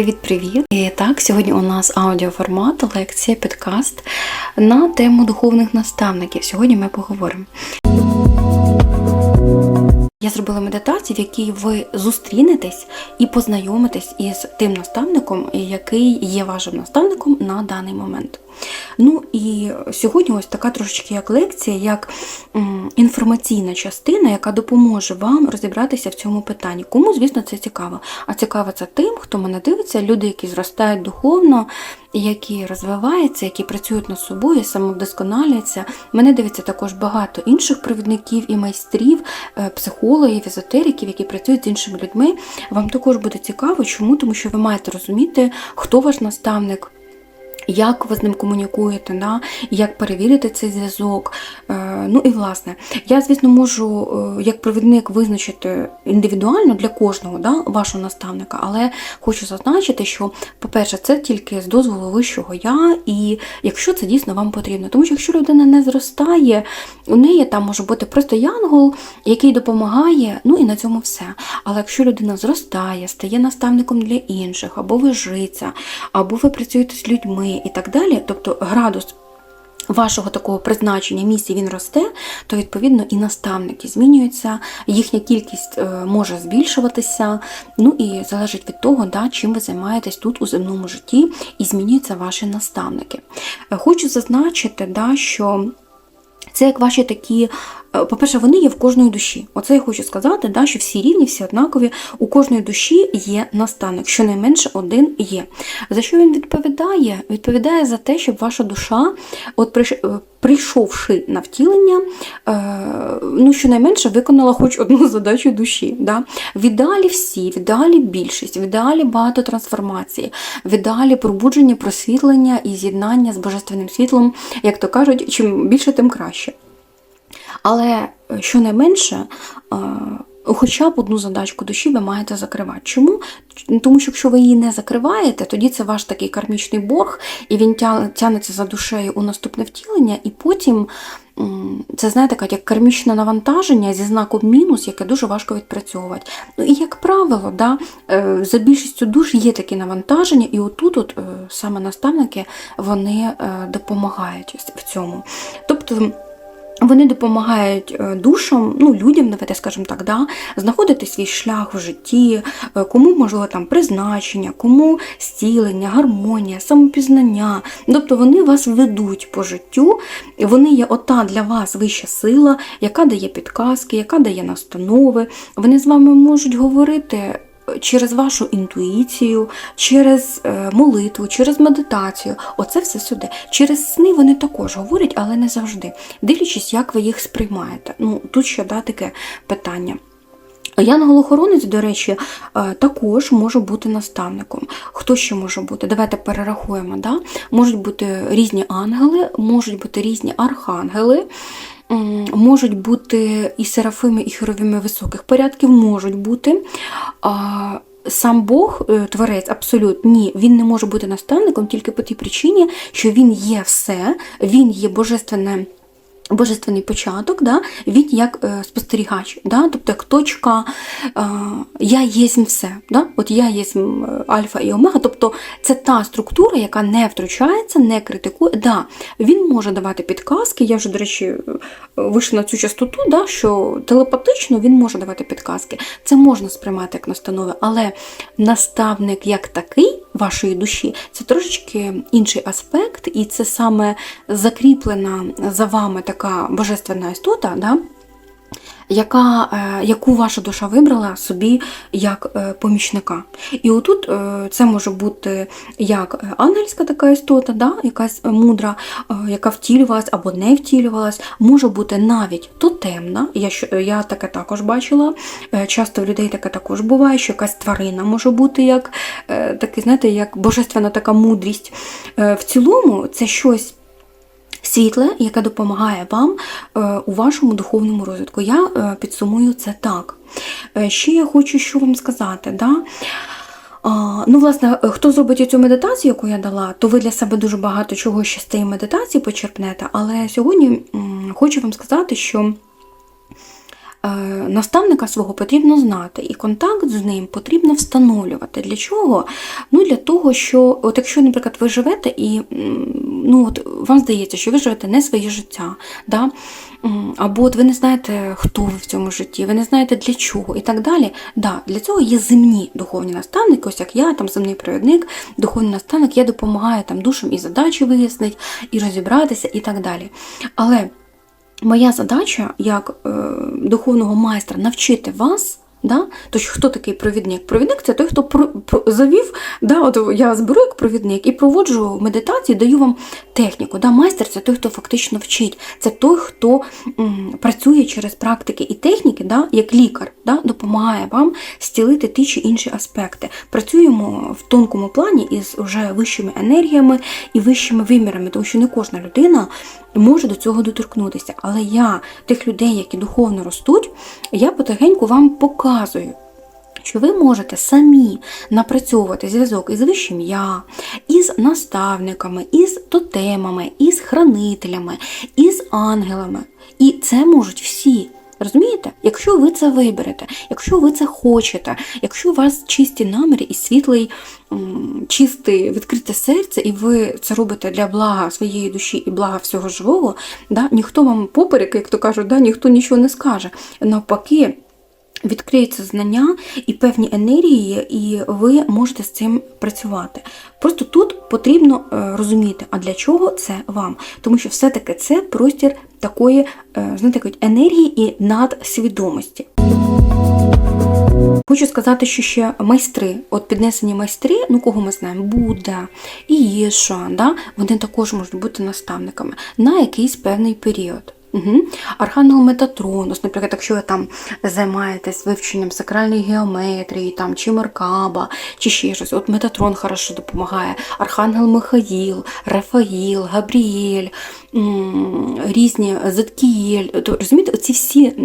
Привіт-привіт! І так, сьогодні у нас аудіоформат, лекція, підкаст на тему духовних наставників. Сьогодні ми поговоримо. Я зробила медитацію, в якій ви зустрінетесь і познайомитесь із тим наставником, який є вашим наставником на даний момент. Ну і сьогодні ось така трошечки як лекція, як інформаційна частина, яка допоможе вам розібратися в цьому питанні. Кому, звісно, це цікаво. А цікаво це тим, хто мене дивиться, люди, які зростають духовно, які розвиваються, які працюють над собою, самовдосконалюються. Мене дивиться також багато інших провідників і майстрів, е, психологів, езотериків, які працюють з іншими людьми. Вам також буде цікаво, чому? Тому що ви маєте розуміти, хто ваш наставник. Як ви з ним комунікуєте, да? як перевірити цей зв'язок. Е, ну і власне, я, звісно, можу е, як провідник визначити індивідуально для кожного да, вашого наставника, але хочу зазначити, що, по-перше, це тільки з дозволу вищого я, і якщо це дійсно вам потрібно. Тому що якщо людина не зростає, у неї там може бути просто янгол, який допомагає, ну і на цьому все. Але якщо людина зростає, стає наставником для інших, або ви жиця, або ви працюєте з людьми і так далі, тобто градус. Вашого такого призначення місії він росте, то відповідно і наставники змінюються, їхня кількість е, може збільшуватися. Ну і залежить від того, да, чим ви займаєтесь тут у земному житті, і змінюються ваші наставники. Е, Хочу зазначити, да, що це як ваші такі, по-перше, вони є в кожної душі. Оце я хочу сказати, да, що всі рівні, всі однакові, у кожної душі є наставник, щонайменше один є. За що він відповідає? Відповідає за те, щоб ваша душа, от е, прийшовши на втілення, е, ну, щонайменше виконала хоч одну задачу душі. Да? В всі, в більшість, в багато трансформації, в пробудження, просвітлення і з'єднання з божественним світлом, як то кажуть, чим більше, тим краще. Але е, щонайменше, е, хоча б одну задачку душі ви маєте закривати. Чому? Тому що якщо ви її не закриваєте, тоді це ваш такий кармічний борг, і він тя- тягнеться за душею у наступне втілення, і потім це, знаєте, як кармічне навантаження зі знаком мінус, яке дуже важко відпрацьовувати. Ну і як правило, да, е, за більшістю душ є такі навантаження, і отут от, саме наставники вони допомагають в цьому. Тобто. Вони допомагають е, душам, ну людям, давайте скажемо так, да, знаходити свій шлях в житті, е, кому можливо там призначення, кому зцілення, гармонія, самопізнання. Тобто вони вас ведуть по життю, вони є ота для вас вища сила, яка дає підказки, яка дає настанови. Вони з вами можуть говорити через вашу інтуїцію, через е, молитву, через медитацію. Оце все сюди. Через сни вони також говорять, але не завжди. Дивлячись, як ви їх сприймаєте. Ну, тут ще да, таке питання. Янгол-охоронець, до речі, е, також може бути наставником. Хто ще може бути? Давайте перерахуємо. Да? Можуть бути різні ангели, можуть бути різні архангели. Можуть бути і серафими, і херовими високих порядків, можуть бути. Сам Бог, е, творець, абсолют, ні, він не може бути наставником тільки по тій причині, що він є все, він є божественне. Божественний початок, да, він як е, спостерігач, да, тобто як точка е, я єсмь все. Да? От я єсмь е, альфа і омега, тобто це та структура, яка не втручається, не критикує. Да, Він може давати підказки. Я вже, до речі, вийшла на цю частоту, да, що телепатично він може давати підказки. Це можна сприймати як настанови, але наставник як такий вашої душі це трошечки інший аспект, і це саме закріплена за вами така божественна істота. Да? Яка, е, яку ваша душа вибрала собі як е, помічника. І отут е, це може бути як ангельська така істота, да, якась мудра, яка втілювалась або не втілювалась, може бути навіть тотемна. Я, я таке також бачила. Часто в людей таке також буває, що якась тварина може бути як такий, знаєте, як божественна така мудрість. В цілому це щось світле, яке допомагає вам е, у вашому духовному розвитку. Я е, підсумую це так. Е, Ще я хочу що вам сказати. Да? Ну, власне, хто зробить цю медитацію, яку я дала, то ви для себе дуже багато чого ще з цієї медитації почерпнете. Але сьогодні хочу вам сказати, що наставника свого потрібно знати, і контакт з ним потрібно встановлювати. Для чого? Ну, Для того, що, от якщо, наприклад, ви живете і ну, от, вам здається, що ви живете не своє життя, да? Або от ви не знаєте, хто ви в цьому житті, ви не знаєте для чого і так далі. Да, Для цього є земні духовні наставники, ось як я, там земний провідник, духовний наставник, я допомагаю там душам і задачі вияснити, і розібратися, і так далі. Але моя задача як е, духовного майстра навчити вас. Да? Тож хто такий провідник? Провідник це той, хто про, про, завів, да? от я вас беру як провідник і проводжу медитації, даю вам техніку. Да? Майстер це той, хто фактично вчить. Це той, хто м, працює через практики і техніки, да? як лікар, да? допомагає вам зцілити ті чи інші аспекти. Працюємо в тонкому плані із вже вищими енергіями і вищими вимірами, тому що не кожна людина може до цього доторкнутися. Але я тих людей, які духовно ростуть, я потихеньку вам показую. Що ви можете самі напрацьовувати зв'язок із вищим я, із наставниками, із тотемами, із хранителями, із ангелами. І це можуть всі. Розумієте? Якщо ви це виберете, якщо ви це хочете, якщо у вас чисті наміри і світлий, чисте, відкрите серце, і ви це робите для блага своєї душі і блага всього живого, да, ніхто вам поперек, як то кажуть, да, ніхто нічого не скаже. Навпаки. Відкриються знання і певні енергії, і ви можете з цим працювати. Просто тут потрібно е, розуміти, а для чого це вам. Тому що все-таки це простір такої е, знаєте, енергії і надсвідомості. Хочу сказати, що ще майстри, от піднесені майстри, ну кого ми знаємо, Будда, Ієша, да, вони також можуть бути наставниками на якийсь певний період. Угу. Архангел Метатрон, ось, наприклад, якщо ви там займаєтесь вивченням сакральної геометрії, там, чи Меркаба, чи ще щось, от Метатрон хорошо допомагає, Архангел Михаїл, Рафаїл, Габріель, різні Заткієль, розумієте, оці всі.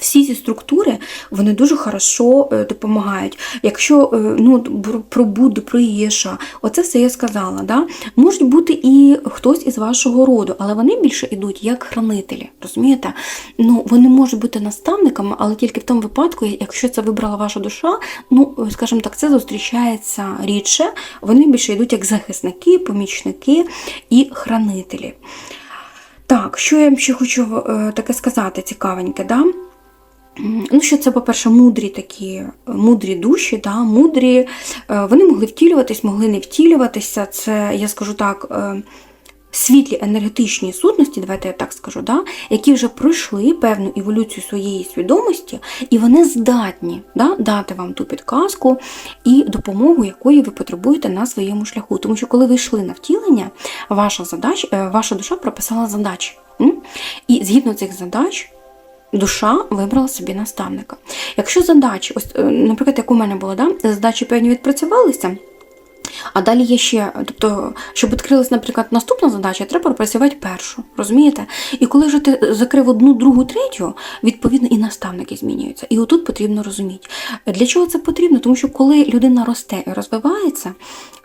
Всі ці структури вони дуже хорошо е, допомагають. Якщо е, ну, про Будду, про Єша, оце все я сказала. Да? Можуть бути і хтось із вашого роду, але вони більше йдуть як хранителі. Розумієте? Ну, вони можуть бути наставниками, але тільки в тому випадку, якщо це вибрала ваша душа, ну, скажімо так, це зустрічається рідше. Вони більше йдуть як захисники, помічники і хранителі. Так, що я ще хочу е, таке сказати цікавеньке, да? Ну, що це, по-перше, мудрі такі, мудрі душі, да, мудрі, е, вони могли втілюватись, могли не втілюватися. Це, я скажу так, е, світлі енергетичні сутності, давайте я так скажу, да, які вже пройшли певну еволюцію своєї свідомості, і вони здатні да, дати вам ту підказку і допомогу, якої ви потребуєте на своєму шляху. Тому що коли ви йшли на втілення, ваша, задач, е, ваша душа прописала задачі. І згідно цих задач. Душа вибрала собі наставника. Якщо задачі, ось, е, наприклад, як у мене було, да, задачі певні відпрацювалися, а далі є ще, тобто, щоб відкрилась, наприклад, наступна задача, треба пропрацювати першу. Розумієте? І коли вже ти закрив одну, другу, третю, відповідно і наставники змінюються. І отут потрібно розуміти. Для чого це потрібно? Тому що коли людина росте і розвивається,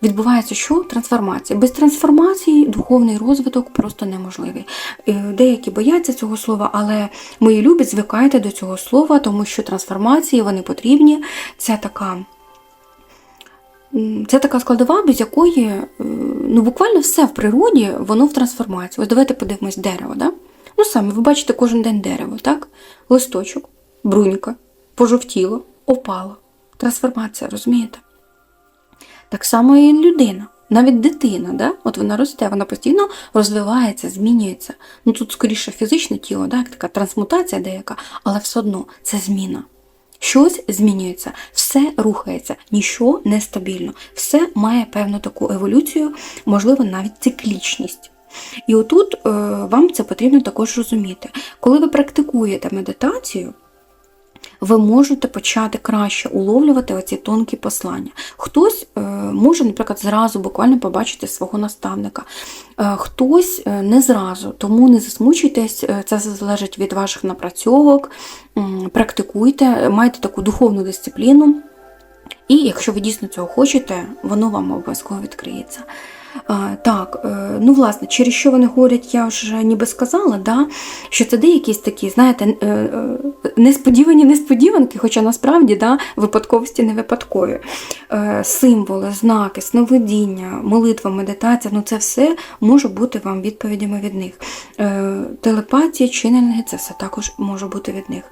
відбувається що? Трансформація. Без трансформації духовний розвиток просто неможливий. Е, Деякі бояться цього слова, але мої любі, звикайте до цього слова, тому що трансформації вони потрібні. Це така. Це така складова, без якої е, ну, буквально все в природі, воно в трансформації. Ось давайте подивимось дерево. Да? Ну саме, ви бачите кожен день дерево, так? Листочок, брунька, пожовтіло, опало. Трансформація, розумієте? Так само і людина. Навіть дитина, да? от вона росте, вона постійно розвивається, змінюється. Ну тут скоріше фізичне тіло, да? така трансмутація деяка, але все одно це зміна. Щось змінюється, все рухається, нічого не стабільно, все має певну таку еволюцію, можливо, навіть циклічність. І отут е, вам це потрібно також розуміти. Коли ви практикуєте медитацію, ви можете почати краще уловлювати оці тонкі послання. Хтось е, може, наприклад, зразу буквально побачити свого наставника, е, хтось е, не зразу, тому не засмучуйтесь, це залежить від ваших напрацьовок, практикуйте, майте таку духовну дисципліну. І якщо ви дійсно цього хочете, воно вам обов'язково відкриється. А, так, е, ну власне, через що вони говорять, я вже ніби сказала, да, що це деякісь такі, знаєте, е, е, несподівані несподіванки, хоча насправді да, випадковості не випадкові. Символи, знаки, сновидіння, молитва, медитація ну це все може бути вам відповідями від них. Телепатія, чинелінги, це все також може бути від них.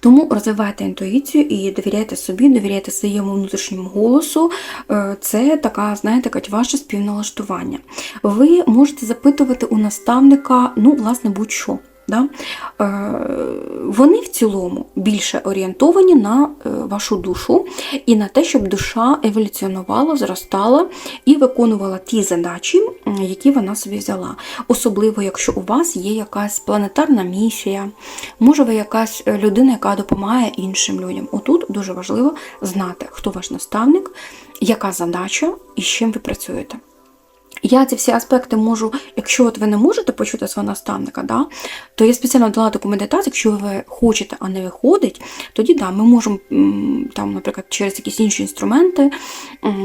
Тому розвивайте інтуїцію і довіряйте собі, довіряйте своєму внутрішньому голосу. Е, Це така, знаєте, ваше співналаштування. Ви можете запитувати у наставника, ну, власне, будь-що. Да? Е, Вони в цілому більше орієнтовані на е, вашу душу і на те, щоб душа еволюціонувала, зростала і виконувала ті задачі, які вона собі взяла. Особливо, якщо у вас є якась планетарна місія, може ви якась е, людина, яка допомагає іншим людям. Отут дуже важливо знати, хто ваш наставник, яка задача і з чим ви працюєте. Я ці всі аспекти можу, якщо от ви не можете почути свого наставника, да, то я спеціально дала таку медитацію, якщо ви хочете, а не виходить, тоді да, ми можемо там, наприклад, через якісь інші інструменти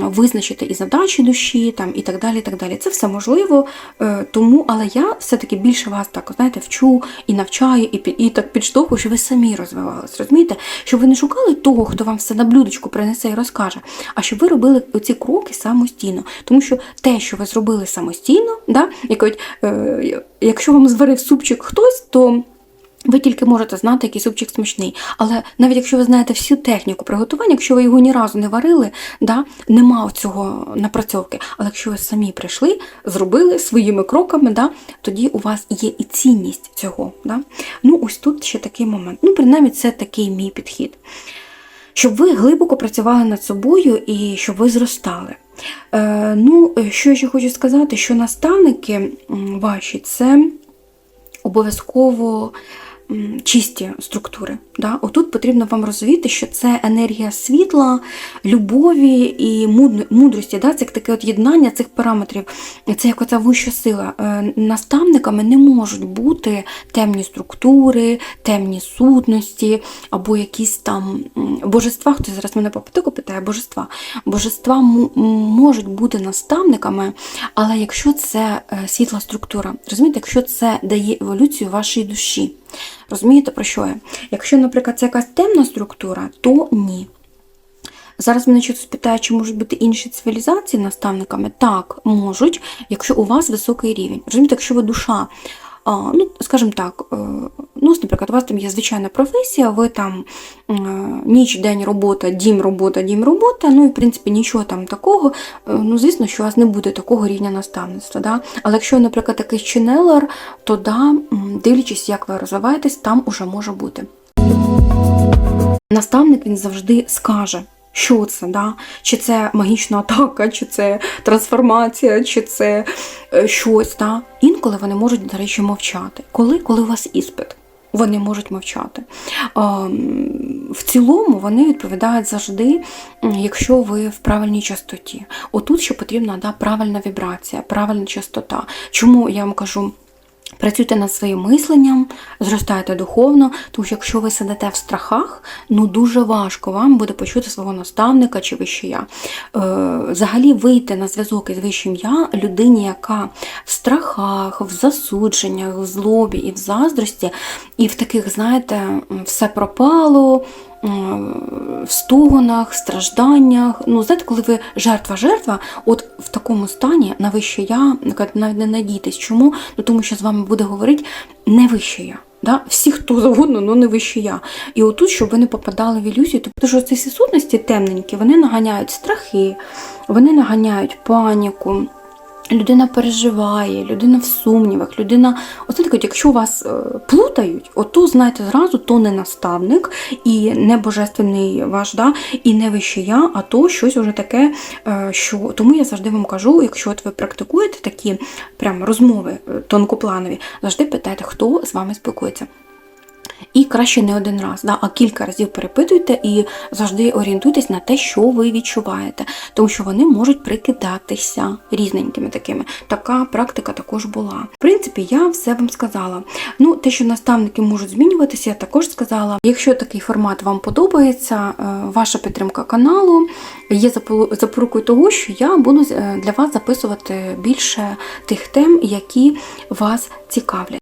визначити і задачі душі, там, і так далі. і так далі. Це все можливо, е, тому, але я все-таки більше вас так, знаєте, вчу і навчаю, і, і так підштовхую, щоб ви самі розвивались, розумієте? Щоб ви не шукали того, хто вам все на блюдечку принесе і розкаже, а щоб ви робили оці кроки самостійно. Тому що те, що ви зробили самостійно, да, як кажуть, е, якщо вам зварив супчик хтось, то ви тільки можете знати, який супчик смачний. Але навіть якщо ви знаєте всю техніку приготування, якщо ви його ні разу не варили, да, нема цього напрацьовки. Але якщо ви самі прийшли, зробили своїми кроками, да, тоді у вас є і цінність цього. Да. Ну, ось тут ще такий момент. Ну, принаймні, це такий мій підхід. Щоб ви глибоко працювали над собою і щоб ви зростали. Е, ну, що я ще хочу сказати, що наставники ваші це обов'язково чисті структури. Да? Отут потрібно вам розуміти, що це енергія світла, любові і мудрості. Да? Це таке от єднання цих параметрів. Це як оця вища сила. Е, Наставниками не можуть бути темні структури, темні сутності або якісь там божества. Хтось зараз мене по потоку питає божества. Божества можуть бути наставниками, але якщо це е, світла структура, розумієте, якщо це дає еволюцію вашої душі. Розумієте, про що я? Якщо, наприклад, це якась темна структура, то ні. Зараз мене щось питає, чи можуть бути інші цивілізації наставниками? Так, можуть, якщо у вас високий рівень. Розумієте, якщо ви душа, ну, скажімо так, е, ну, наприклад, у вас там є звичайна професія, ви там е, ніч, день робота, дім, робота, дім, робота, ну і в принципі нічого там такого. Е, Ну, звісно, що у вас не буде такого рівня наставництва. Да? Але якщо, наприклад, якийсь чинелер, то да, дивлячись, як ви розвиваєтесь, там уже може бути. Наставник він завжди скаже, що це, да? чи це магічна атака, чи це трансформація, чи це е, щось. Да? Інколи вони можуть, до речі, мовчати. Коли? Коли у вас іспит. Вони можуть мовчати. В цілому вони відповідають завжди, якщо ви в правильній частоті. Отут ще потрібна да, правильна вібрація, правильна частота. Чому я вам кажу? Працюйте над своїм мисленням, зростайте духовно, тому що якщо ви сидите в страхах, ну дуже важко вам буде почути свого наставника чи вище я. Е, взагалі вийти на зв'язок із вищим я людині, яка в страхах, в засудженнях, в злобі і в заздрості, і в таких, знаєте, все пропало. М, В стогонах, стражданнях. Ну, знаєте, коли ви жертва-жертва, от в такому стані на вище я навіть не надійтесь. Чому? Ну тому що з вами буде говорити не вище я. Да? Всі, хто завгодно, але не вище я. І отут, щоб ви не попадали в ілюзію, тому що ці сутності темненькі, вони наганяють страхи, вони наганяють паніку. Людина переживає, людина в сумнівах, людина. Оце таке, якщо вас е, плутають, ото знайте зразу, то не наставник і не божественний ваш, да, і не вище я, а то щось уже таке, е, що тому я завжди вам кажу, якщо от ви практикуєте такі прям розмови е, тонкопланові, завжди питайте, хто з вами спілкується. І краще не один раз, да, а кілька разів перепитуйте і завжди орієнтуйтесь на те, що ви відчуваєте, тому що вони можуть прикидатися різненькими такими. Така практика також була. В принципі, я все вам сказала. Ну, те, що наставники можуть змінюватися, я також сказала. Якщо такий формат вам подобається, е, ваша підтримка каналу є запорукою того, що я буду е, для вас записувати більше тих тем, які вас цікавлять.